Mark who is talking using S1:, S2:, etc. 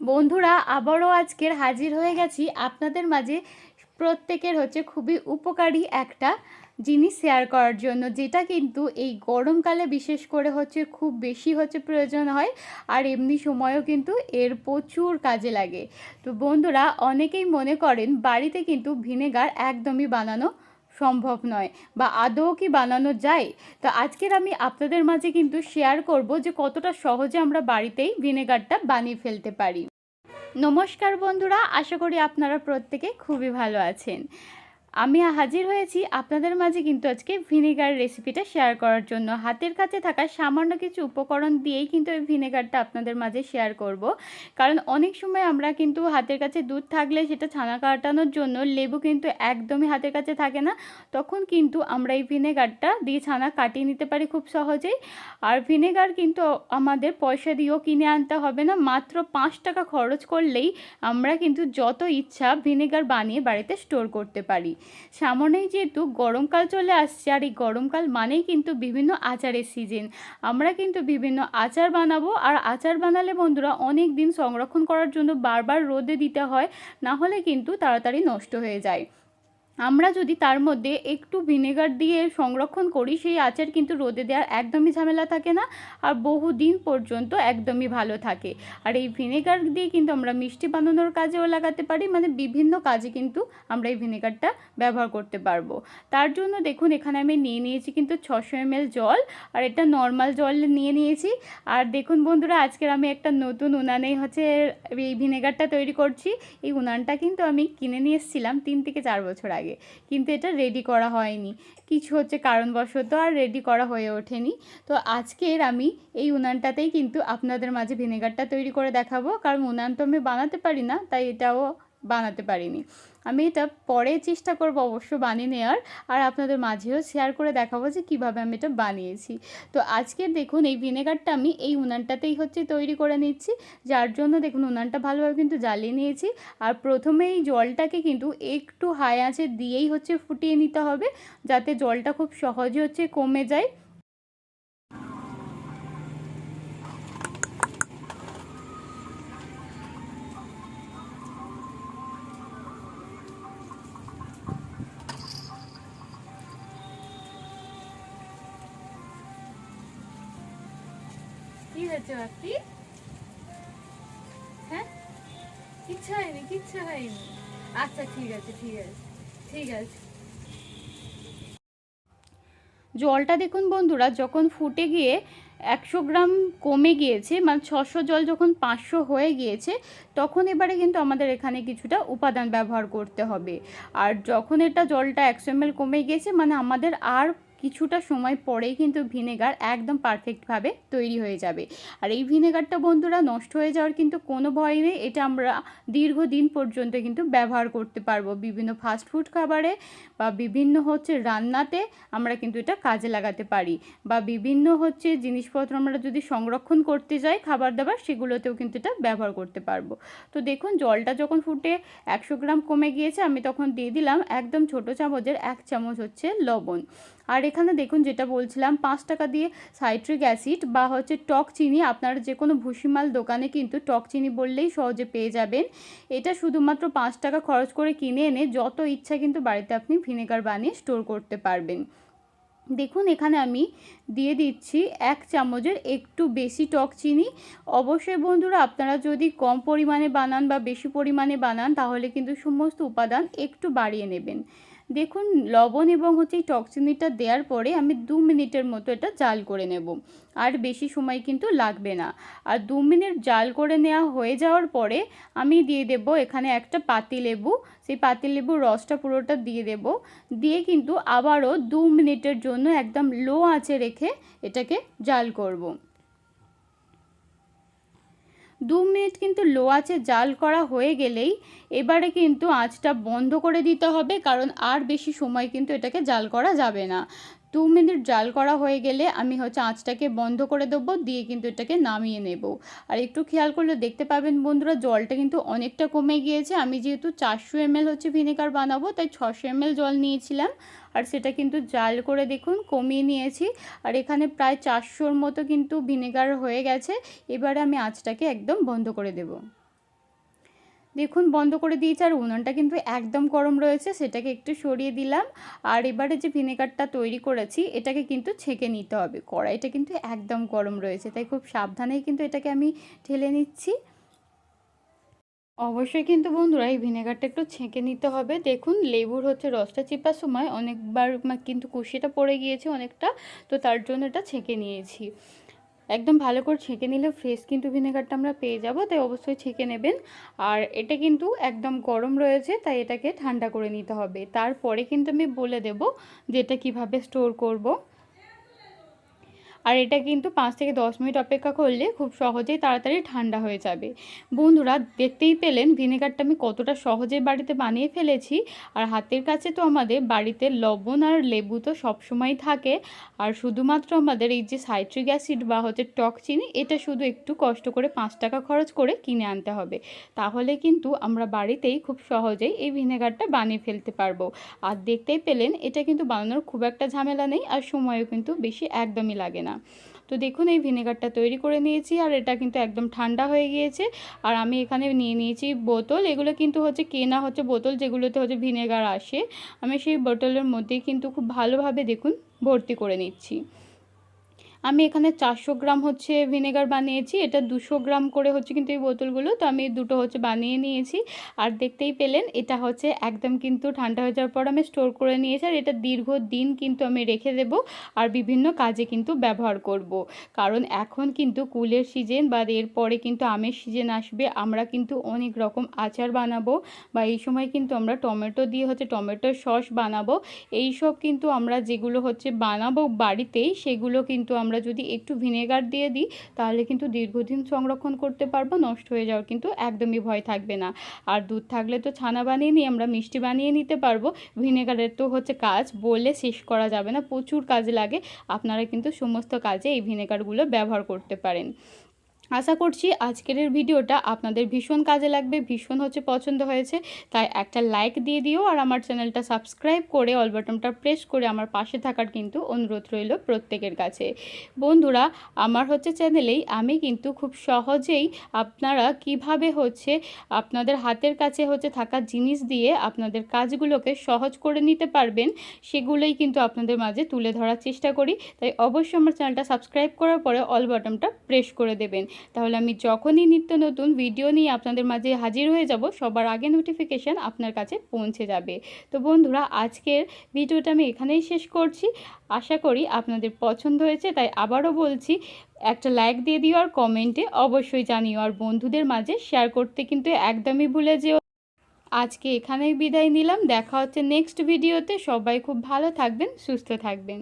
S1: বন্ধুরা, আবারও আজকের হাজির হয়ে গেছি আপনাদের মাঝে। প্রত্যেকের হচ্ছে খুবই উপকারী একটা জিনিস শেয়ার করার জন্য, যেটা কিন্তু এই গরমকালে বিশেষ করে হচ্ছে খুব বেশি হচ্ছে প্রয়োজন হয় আর এমনি সময়ও কিন্তু এর প্রচুর কাজে লাগে। তো বন্ধুরা, অনেকেই মনে করেন বাড়িতে কিন্তু ভিনেগার একদমই বানানো সম্ভব নয় বা আদৌ কি বানানো যায়। তো আজকের আমি আপনাদের মাঝে কিন্তু শেয়ার করব যে কতটা সহজে আমরা বাড়িতেই ভিনেগারটা বানিয়ে ফেলতে পারি। নমস্কার বন্ধুরা আশা করি আপনারা প্রত্যেকে খুবই ভালো আছেন। আমি হাজির হয়েছি আপনাদের মাঝে কিন্তু আজকে ভিনেগার রেসিপিটা শেয়ার করার জন্য। হাতের কাছে থাকা সামান্য কিছু উপকরণ দিয়েই কিন্তু এই ভিনেগারটা আপনাদের মাঝে শেয়ার করব। কারণ অনেক সময় আমরা কিন্তু হাতের কাছে দুধ থাকলে সেটা ছানা কাটানোর জন্য লেবু কিন্তু একদমই হাতের কাছে থাকে না। তখন কিন্তু আমরা এই ভিনেগারটা দিয়ে ছানা কাটিয়ে নিতে পারি খুব সহজেই। আর ভিনেগার কিন্তু আমাদের পয়সা দিয়েও কিনে আনতে হবে না। মাত্র পাঁচ টাকা খরচ করলেই আমরা কিন্তু যত ইচ্ছা ভিনেগার বানিয়ে বাড়িতে স্টোর করতে পারি। সামনেই যেহেতু গরমকাল চলে আসছে, আর এই গরমকাল মানেই কিন্তু বিভিন্ন আচারের সিজন আমরা কিন্তু বিভিন্ন আচার বানাবো, আর আচার বানালে বন্ধুরা অনেক দিন সংরক্ষণ করার জন্য বারবার রোদে দিতে হয়, না হলে কিন্তু তাড়াতাড়ি নষ্ট হয়ে যায়। আমরা যদি তার মধ্যে একটু ভিনেগার দিয়ে সংরক্ষণ করি, সেই আচার কিন্তু রোদে দেওয়ার একদমই ঝামেলা থাকে না আর বহু দিন পর্যন্ত একদমই ভালো থাকে। আর এই ভিনেগার দিয়ে কিন্তু আমরা মিষ্টি বানানোর কাজেও লাগাতে পারি মানে বিভিন্ন কাজে কিন্তু আমরা এই ভিনেগারটা ব্যবহার করতে পারব। তার জন্য দেখুন, এখানে আমি নিয়ে নিয়েছি কিন্তু ছশো এম জল, আর এটা নর্মাল জল নিয়ে নিয়েছি। আর দেখুন বন্ধুরা, আজকের আমি একটা নতুন উনানেই হচ্ছে এই ভিনেগারটা তৈরি করছি। এই উনানটা কিন্তু আমি কিনে নিয়ে এসেছিলাম তিন থেকে চার বছর আগে। লাগে কিন্তু এটা রেডি করা হয়নি। কিছু হচ্ছে কারণবশত আর রেডি করা হয়ে ওঠেনি। তো আজকের আমি এই উনানটাতেই কিন্তু আপনাদের মাঝে ভিনেগারটা তৈরি করে দেখাবো। কারণ উনান তো আমি বানাতে পারি না, তাই এটাও বানাতে পারিনি। আমি এটা পরে চেষ্টা করব অবশ্য বানিয়ে নেওয়ার আর আপনাদের মাঝেও শেয়ার করে দেখাবো যে কীভাবে আমি এটা বানিয়েছি। তো আজকে দেখুন এই ভিনেগারটা আমি এই উনানটাতেই হচ্ছে তৈরি করে নিচ্ছি। যার জন্য দেখুন উনানটা ভালোভাবে কিন্তু জ্বালিয়ে নিয়েছি। আর প্রথমে এই জলটাকে কিন্তু একটু হাই আঁচে দিয়েই হচ্ছে ফুটিয়ে নিতে হবে। যাতে জলটা খুব সহজে হচ্ছে কমে যায়। বাকি হ্যাঁ? কিচ্ছু হয়নি কিচ্ছু হয়নি। আচ্ছা ঠিক আছে ঠিক আছে ঠিক আছে। জলটা দেখুন বন্ধুরা, যখন ফুটে গিয়ে একশো গ্রাম কমে গিয়েছে মানে ছশো জল যখন পাঁচশো হয়ে গিয়েছে, তখন এবারে কিন্তু আমাদের এখানে কিছুটা উপাদান ব্যবহার করতে হবে। আর যখন এটা জলটা একশো এম কমে গিয়েছে মানে আমাদের আর কিছুটা সময় পরেই কিন্তু ভিনেগার একদম পারফেক্টভাবে তৈরি হয়ে যাবে। আর এই ভিনেগারটা বন্ধুরা নষ্ট হয়ে যাওয়ার কিন্তু কোনো ভয় নেই, এটা আমরা দীর্ঘদিন পর্যন্ত কিন্তু ব্যবহার করতে পারব। বিভিন্ন ফাস্টফুড খাবারে বা বিভিন্ন হচ্ছে রান্নাতে আমরা কিন্তু এটা কাজে লাগাতে পারি। বা বিভিন্ন হচ্ছে জিনিসপত্র আমরা যদি সংরক্ষণ করতে যাই খাবার দাবার, সেগুলোতেও কিন্তু এটা ব্যবহার করতে পারব। তো দেখুন, জলটা যখন ফুটে একশো গ্রাম কমে গিয়েছে, আমি তখন দিয়ে দিলাম একদম ছোট চামচের এক চামচ হচ্ছে লবণ। আর এখানে দেখুন যেটা বলছিলাম, পাঁচ টাকা দিয়ে সাইট্রিক অ্যাসিড বা হচ্ছে টক চিনি, আপনারা যে কোনো ভুসিমাল দোকানে কিন্তু টক চিনি বললেই সহজে পেয়ে যাবেন। এটা শুধুমাত্র পাঁচ টাকা খরচ করে কিনে এনে যত ইচ্ছা কিন্তু বাড়িতে আপনি ভিনেগার বানিয়ে স্টোর করতে পারবেন। দেখুন এখানে আমি দিয়ে দিচ্ছি এক চামচের একটু বেশি টক চিনি। অবশ্যই বন্ধুরা আপনারা যদি কম পরিমাণে বানান বা বেশি পরিমাণে বানান তাহলে কিন্তু সমস্ত উপাদান একটু বাড়িয়ে নেবেন। দেখুন, লবণ এবং হচ্ছে এই টকচিনিটা দেওয়ার পরে আমি দু মিনিটের মতো এটা জাল করে নেব। আর বেশি সময় কিন্তু লাগবে না। আর দু মিনিট জাল করে নেওয়া হয়ে যাওয়ার পরে আমি দিয়ে দেব এখানে একটা পাতি লেবু। সেই পাতি লেবুর রসটা পুরোটা দিয়ে দেব। দিয়ে কিন্তু আবারও দু মিনিটের জন্য একদম লো আঁচে রেখে এটাকে জাল করব। দু মিনিট কিন্তু লো আঁচে জাল করা হয়ে গেলেই এবারে কিন্তু আঁচটা বন্ধ করে দিতে হবে, কারণ আর বেশি সময় কিন্তু এটাকে জাল করা যাবে না। দু মিনিট জাল করা হয়ে গেলে আমি হচ্ছে আঁচটাকে বন্ধ করে দেবো, দিয়ে কিন্তু এটাকে নামিয়ে নেব। আর একটু খেয়াল করলে দেখতে পাবেন বন্ধুরা, জলটা কিন্তু অনেকটা কমে গিয়েছে। আমি যেহেতু চারশো এমএল হচ্ছে ভিনেগার বানাবো, তাই ছশো এমএল জল নিয়েছিলাম। আর সেটা কিন্তু জাল করে দেখুন, কমিয়ে নিয়েছি। আর এখানে প্রায় চারশোর মতো কিন্তু ভিনেগার হয়ে গেছে। এবারে আমি আঁচটাকে একদম বন্ধ করে দেবো। দেখুন, বন্ধ করে দিয়েছি আর উনুনটা কিন্তু একদম গরম রয়েছে, সেটাকে একটু সরিয়ে দিলাম। আর এবারে যে ভিনেগারটা তৈরি করেছি, এটাকে কিন্তু ছেঁকে নিতে হবে। কড়াইটা কিন্তু একদম গরম রয়েছে, তাই খুব সাবধানেই কিন্তু এটাকে আমি ঠেলে নিচ্ছি। অবশ্যই কিন্তু বন্ধুরা, এই ভিনেগারটা একটু ছেঁকে নিতে হবে। দেখুন, লেবুর হচ্ছে রসটা চিপার সময় অনেকবার কিন্তু কুশিটা পড়ে গিয়েছে অনেকটা, তো তার জন্য এটা ছেঁকে নিয়েছি। একদম ভালো করে ছেঁকে নিলে ফ্রেশ কিন্তু ভিনেগারটা আমরা পেয়ে যাব, তাই অবশ্যই ছেঁকে নেবেন। আর এটা কিন্তু একদম গরম রয়েছে, তাই এটাকে ঠান্ডা করে নিতে হবে। তারপরে কিন্তু আমি বলে দেব যে এটা কীভাবে স্টোর করব। আর এটা কিন্তু পাঁচ থেকে দশ মিনিট অপেক্ষা করলে খুব সহজেই তাড়াতাড়ি ঠান্ডা হয়ে যাবে। বন্ধুরা, দেখতেই পেলেন ভিনেগারটা আমি কতটা সহজে বাড়িতে বানিয়ে ফেলেছি। আর হাতের কাছে তো আমাদের বাড়িতে লবণ আর লেবু তো সবসময় থাকে। আর শুধুমাত্র আমাদের এই যে সাইট্রিক অ্যাসিড বা হচ্ছে টক চিনি, এটা শুধু একটু কষ্ট করে পাঁচ টাকা খরচ করে কিনে আনতে হবে। তাহলে কিন্তু আমরা বাড়িতেই খুব সহজেই এই ভিনেগারটা বানিয়ে ফেলতে পারব। আর দেখতেই পেলেন, এটা কিন্তু বানানোর খুব একটা ঝামেলা নেই আর সময়ও কিন্তু বেশি একদমই লাগে না। না। তো দেখুন, এই ভিনেগারটা তৈরি করে নিয়েছি আর এটা কিন্তু একদম ঠান্ডা হয়ে গিয়েছে। আর আমি এখানে নিয়ে নিয়েছি বোতল। এগুলো কিন্তু হচ্ছে কেনা হচ্ছে বোতল যেগুলোতে হচ্ছে ভিনেগার আসে। আমি সেই বোতলের মধ্যেই কিন্তু খুব ভালোভাবে দেখুন, ভর্তি করে নিচ্ছি। আমি এখানে চারশো গ্রাম হচ্ছে ভিনেগার বানিয়েছি, এটা দুশো গ্রাম করে হচ্ছে কিন্তু এই বোতলগুলো, তো আমি দুটো হচ্ছে বানিয়ে নিয়েছি আর দেখতেই পেলেন, এটা হচ্ছে একদম কিন্তু ঠান্ডা হয়ে যাওয়ার পর আমি স্টোর করে নিয়েছি, আর এটা দীর্ঘ দিন কিন্তু আমি রেখে দেব, আর বিভিন্ন কাজে কিন্তু ব্যবহার করব। কারণ এখন কিন্তু কুলের সিজন, বা এরপরে কিন্তু আমের সিজন আসবে, আমরা কিন্তু অনেক রকম আচার বানাবো, বা এই সময় কিন্তু আমরা টমেটো দিয়ে হচ্ছে টমেটোর সস বানাবো এই সব কিন্তু আমরা যেগুলো হচ্ছে বানাবো বাড়িতেই, সেগুলো কিন্তু আমরা আমরা যদি একটু ভিনেগার দিয়ে দিই, তাহলে কিন্তু দীর্ঘদিন সংরক্ষণ করতে পারব, নষ্ট হয়ে যাওয়ার কিন্তু একদমই ভয় থাকবে না। আর দুধ থাকলে তো ছানা বানিয়ে নিই আমরা মিষ্টি বানিয়ে নিতে পারব। ভিনেগারের তো হচ্ছে কাজ বলে শেষ করা যাবে না, প্রচুর কাজ লাগে। আপনারা কিন্তু সমস্ত কাজে এই ভিনেগারগুলো ব্যবহার করতে পারেন। আশা করছি আজকের ভিডিওটা আপনাদের ভীষণ কাজে লাগবে, ভীষণ হচ্ছে পছন্দ হয়েছে। তাই একটা লাইক দিয়ে দিও আর আমার চ্যানেলটা সাবস্ক্রাইব করে অল বাটনটা প্রেস করে আমার পাশে থাকার কিন্তু অনুরোধ রইল প্রত্যেকের কাছে। বন্ধুরা, আমার হচ্ছে চ্যানেলেই আমি কিন্তু খুব সহজেই আপনারা কীভাবে হচ্ছে আপনাদের হাতের কাছে হচ্ছে থাকা জিনিস দিয়ে আপনাদের কাজগুলোকে সহজ করে নিতে পারবেন, সেগুলোই কিন্তু আপনাদের মাঝে তুলে ধরার চেষ্টা করি। তাই অবশ্যই আমার চ্যানেলটা সাবস্ক্রাইব করার পরে অল বাটনটা প্রেস করে দেবেন। তাহলে আমি যখনই নিত্য নতুন ভিডিও নিয়ে আপনাদের মাঝে হাজির হয়ে যাব, সবার আগে নোটিফিকেশান আপনার কাছে পৌঁছে যাবে। তো বন্ধুরা, আজকের ভিডিওটা আমি এখানেই শেষ করছি। আশা করি আপনাদের পছন্দ হয়েছে, তাই আবারও বলছি, একটা লাইক দিয়ে দিও আর কমেন্টে অবশ্যই জানিও। আর বন্ধুদের মাঝে শেয়ার করতে কিন্তু একদমই ভুলে যেও। আজকে এখানেই বিদায় নিলাম, দেখা হচ্ছে নেক্সট ভিডিওতে সবাই খুব ভালো থাকবেন, সুস্থ থাকবেন।